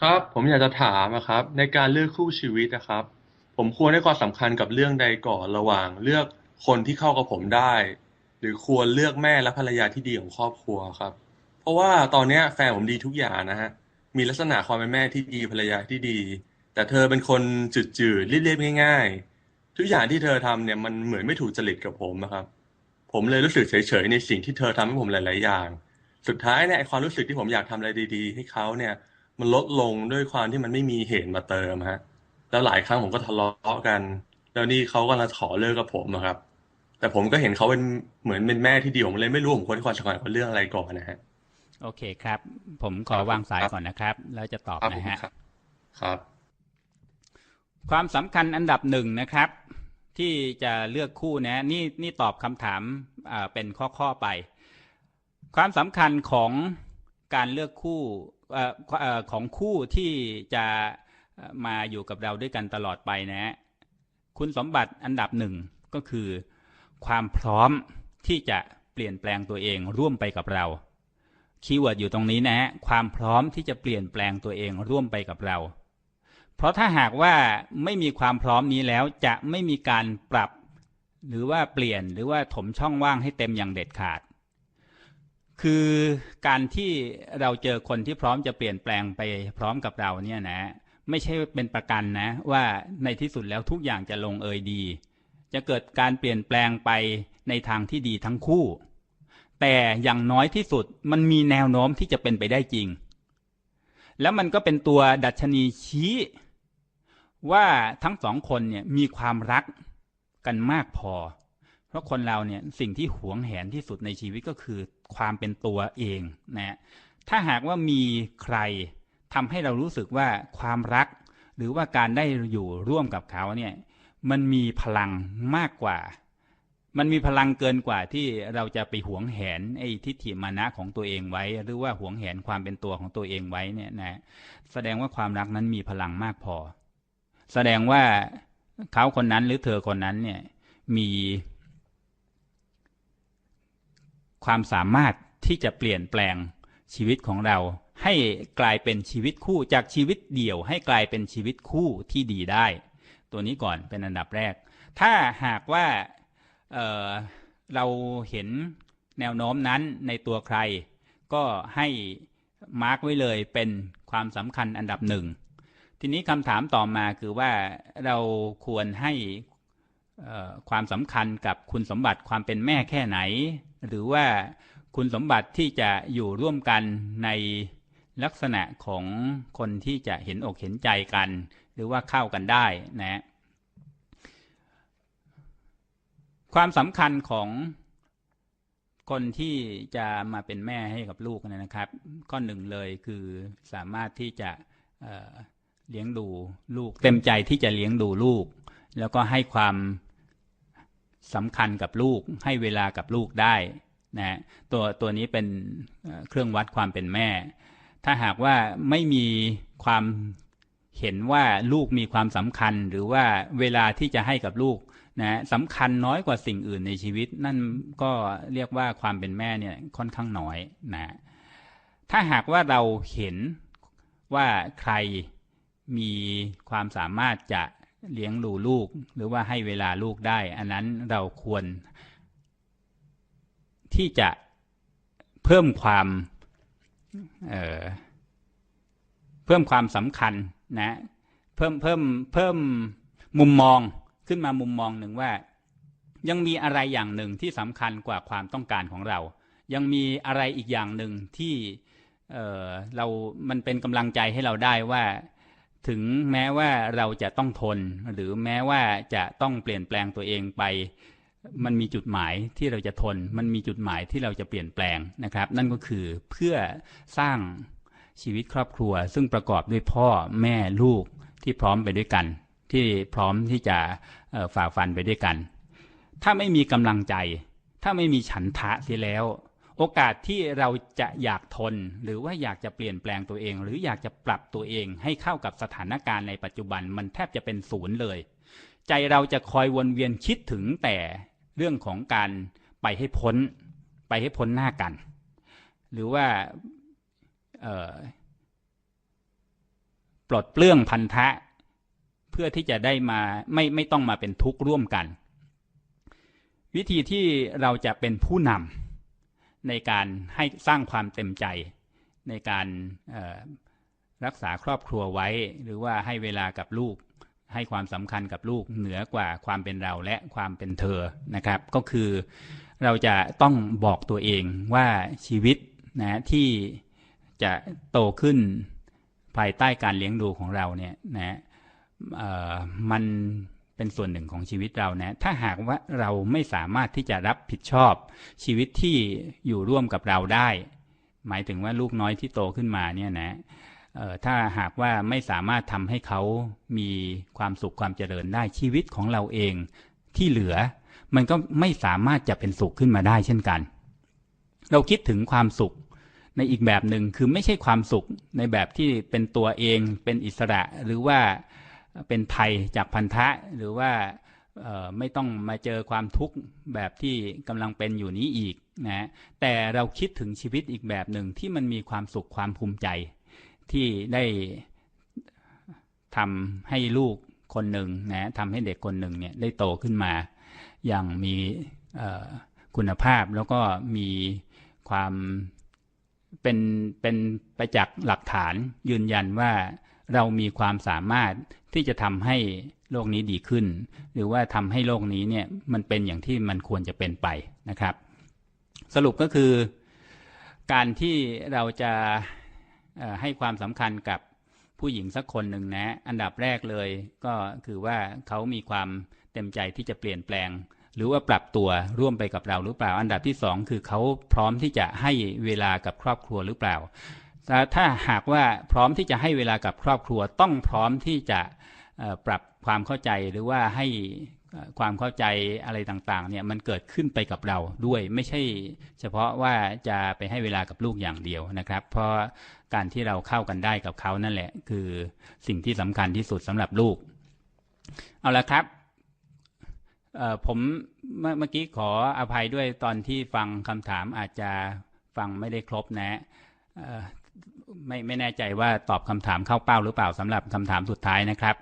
ครับ ผมอยากจะถามอะครับ ในการเลือกคู่ชีวิตนะครับ ผมควรให้ความสำคัญกับเรื่องใดก่อนระหว่างเลือกคนที่เข้ากับผมได้ หรือควรเลือกแม่และภรรยาที่ดีของครอบครัวครับ เพราะว่าตอนเนี้ยแฟนผมดีทุกอย่างนะฮะมีลักษณะความเป็นแม่ที่ดีภรรยาที่ดี แต่เธอเป็นคนจืดๆเรียบๆง่าย ๆ ทุกอย่างที่เธอทำเนี่ยมันเหมือนไม่ถูกจริตกับผมนะครับ ผมเลยรู้สึกเฉยๆในสิ่งที่เธอทำให้ผมหลาย ๆ อย่าง สุดท้ายเนี่ยไอ้ความรู้สึกที่ผมอยากทำอะไรดี ๆ ให้เขาเนี่ย มันลดลงด้วยความที่มันไม่มีเหตุมาเติมฮะ แล้วหลายครั้งผมก็ทะเลาะกัน แล้วนี่เขากำลังขอเลิกกับผมนะครับ แต่ผมก็เห็นเขาเป็นเหมือนเป็นแม่ที่ดีผมเลยไม่รู้ผมควรให้ความสำคัญกับเรื่องอะไรก่อนนะฮะ โอเคครับ ผมขอครับวางสายครับก่อนนะครับ แล้วจะตอบครับผนะมฮะครับครับ ความสำคัญอันดับหนึ่งนะครับ ที่จะเลือกคู่นะ นี่นี่ตอบคำถามอ่าเป็นข้อๆไป ความสำคัญของการเลือกคู่เอ่อเอ่อ ของคู่ที่จะมาอยู่กับเราด้วยกันตลอดไปนะฮะคุณสมบัติอันดับหนึ่งก็คือ ความพร้อมที่จะเปลี่ยนแปลงตัวเองร่วมไปกับเรา คีย์เวิร์ดอยู่ตรงนี้นะฮะความพร้อมที่จะเปลี่ยนแปลงตัวเองร่วมไปกับเรา เพราะถ้าหากว่าไม่มีความพร้อมนี้แล้วจะไม่มีการปรับ หรือว่าเปลี่ยนหรือว่าถมช่องว่างให้เต็มอย่างเด็ดขาด คือการที่เราเจอคนที่พร้อมจะเปลี่ยนแปลงไปพร้อมกับเราเนี่ยนะ ไม่ใช่เป็นประกันนะ ว่าในที่สุดแล้วทุกอย่างจะลงเอยดี จะเกิดการเปลี่ยนแปลงไปในทางที่ดีทั้งคู่ แต่อย่างน้อยที่สุดมันมีแนวโน้มที่จะเป็นไปได้จริง แล้วมันก็เป็นตัวดัชนีชี้ ว่าทั้งสองคนเนี่ยมีความรักกันมากพอ เพราะคนเราเนี่ยสิ่งที่หวงแหนที่สุดในชีวิตก็คือความเป็นตัวเองนะถ้าหากว่ามีใครทำให้เรารู้สึกว่าความรัก หรือว่าการได้อยู่ร่วมกับเขาเนี่ยมันมีพลังมากกว่า มันมีพลังเกินกว่าที่เราจะไปหวงแหนไอ้ทิฏฐิมานะของตัวเองไว้ หรือว่าหวงแหนความเป็นตัวของตัวเองไว้เนี่ยนะแสดงว่าความรักนั้นมีพลังมากพอ แสดงว่าเขาคนนั้นหรือเธอคนนั้นเนี่ยมี ความสามารถที่จะเปลี่ยนแปลงชีวิตของเรา ให้กลายเป็นชีวิตคู่จากชีวิตเดี่ยว ให้กลายเป็นชีวิตคู่ที่ดีได้ ตัวนี้ก่อนเป็นอันดับแรก ถ้าหากว่าเเราเห็นแนวโน้มนั้นในตัวใคร ก็ให้มาร์กไว้เลยเป็นความสำคัญอันดับหนึ่งทีนี้คำถามต่อมาคือว่าเราควรให้ความสำคัญกับคุณสมบัติความเป็นแม่แค่ไหน หรือว่าคุณสมบัติที่จะอยู่ร่วมกันในลักษณะของคนที่จะเห็นอกเห็นใจกัน หรือว่าเข้ากันได้นะความสำคัญของคนที่จะมาเป็นแม่ให้กับลูกนะครับ ข้อหนึ่งเลยคือสามารถที่จะเเลี้ยงดูลูก เต็มใจที่จะเลี้ยงดูลูก แล้วก็ให้ความ สำคัญกับลูกให้เวลากับลูกได้นะตัวตัวนี้เป็นเครื่องวัดความเป็นแม่ ถ้าหากว่าไม่มีความเห็นว่าลูกมีความสำคัญ หรือว่าเวลาที่จะให้กับลูกนะสำคัญน้อยกว่าสิ่งอื่นในชีวิต นั่นก็เรียกว่าความเป็นแม่เนี่ยค่อนข้างน้อยนะถ้าหากว่าเราเห็นว่าใครมีความสามารถจะ เลี้ยงดูลูกหรือว่าให้เวลาลูกได้ อันนั้นเราควร ที่จะเพิ่มความเเพิ่มความสำคัญนะเพิ่มเพิ่มเพิ่มมุมมองขึ้นมามุมมองหนึ่งว่า ยังมีอะไรอย่างหนึ่งที่สำคัญกว่าความต้องการของเรา ยังมีอะไรอีกอย่างหนึ่งที่เออเรา มันเป็นกำลังใจให้เราได้ว่า ถึงแม้ว่าเราจะต้องทน หรือแม้ว่าจะต้องเปลี่ยนแปลงตัวเองไป มันมีจุดหมายที่เราจะทน มันมีจุดหมายที่เราจะเปลี่ยนแปลงนะครับ นั่นก็คือเพื่อสร้างชีวิตครอบครัว ซึ่งประกอบด้วยพ่อแม่ลูกที่พร้อมไปด้วยกัน ที่พร้อมที่จะฝ่าฟันไปด้วยกัน ถ้าไม่มีกำลังใจ ถ้าไม่มีฉันทะเสียแล้ว โอกาสที่เราจะอยากทน หรือว่าอยากจะเปลี่ยนแปลงตัวเอง หรืออยากจะปรับตัวเองให้เข้ากับสถานการณ์ในปัจจุบันมันแทบจะเป็นศูนย์เลย ใจเราจะคอยวนเวียนคิดถึงแต่เรื่องของการไปให้พ้น ไปให้พ้นหน้ากัน หรือว่าปลดเปลื้องพันธะ เพื่อที่จะได้มาไม่ไม่ต้องมาเป็นทุกข์ร่วมกัน วิธีที่เราจะเป็นผู้นำ ในการให้สร้างความเต็มใจในการรักษาครอบครัวไว้ หรือว่าให้เวลากับลูก ให้ความสำคัญกับลูกเหนือกว่าความเป็นเราและความเป็นเธอนะครับ ก็คือเราจะต้องบอกตัวเองว่าชีวิตนะที่จะโตขึ้นภายใต้การเลี้ยงดูของเราเนี่ยนะมัน เป็นส่วนหนึ่งของชีวิตเรานะถ้าหากว่าเราไม่สามารถที่จะรับผิดชอบ ชีวิตที่อยู่ร่วมกับเราได้ หมายถึงว่าลูกน้อยที่โตขึ้นมาเนี่ยนะถ้าหากว่าไม่สามารถทำให้เขามีความสุขความเจริญได้ชีวิตของเราเองที่เหลือ มันก็ไม่สามารถจะเป็นสุขขึ้นมาได้เช่นกัน เราคิดถึงความสุขในอีกแบบหนึ่งคือไม่ใช่ความสุขในแบบที่เป็นตัวเองเป็นอิสระหรือว่า เป็นภัยจากพันธะหรือว่าไม่ต้องมาเจอความทุกข์แบบที่กำลังเป็นอยู่นี้อีกนะแต่เราคิดถึงชีวิตอีกแบบหนึ่งที่มันมีความสุขความภูมิใจ ที่ได้ทำให้ลูกคนหนึ่งนะทำให้เด็กคนหนึ่งเนี่ยได้โตขึ้นมา อย่างมีคุณภาพแล้วก็มีความเป็นเป็นไปจากษ์หลักฐานยืนยันว่า เรามีความสามารถที่จะทำให้โลกนี้ดีขึ้น หรือว่าทำให้โลกนี้เนี่ยมันเป็นอย่างที่มันควรจะเป็นไปนะครับ สรุปก็คือ การที่เราจะให้ความสำคัญกับผู้หญิงสักคนหนึ่งนะ อันดับแรกเลยก็คือว่าเขามีความเต็มใจที่จะเปลี่ยนแปลง หรือว่าปรับตัวร่วมไปกับเราหรือเปล่า อันดับที่สองคือเขาพร้อมที่จะให้เวลากับครอบครัวหรือเปล่า ถ้าหากว่าพร้อมที่จะให้เวลากับครอบครัวต้องพร้อมที่จะปรับความเข้าใจหรือว่าให้ความเข้าใจอะไรต่างๆเนี่ยมันเกิดขึ้นไปกับเราด้วยไม่ใช่ เฉพาะว่าจะไปให้เวลากับลูกอย่างเดียวนะครับ เพราะการที่เราเข้ากันได้กับเขานั่นแหละ คือสิ่งที่สำคัญที่สุดสำหรับลูก เอาละครับผมเมื่อกี้ขออภัยด้วยตอนที่ฟังคำถามอาจจะฟังไม่ได้ครบนะ ไม่ไม่แน่ใจว่าตอบคำถามเข้าเป้าหรือเปล่าสำหรับคำถามสุดท้ายนะครับ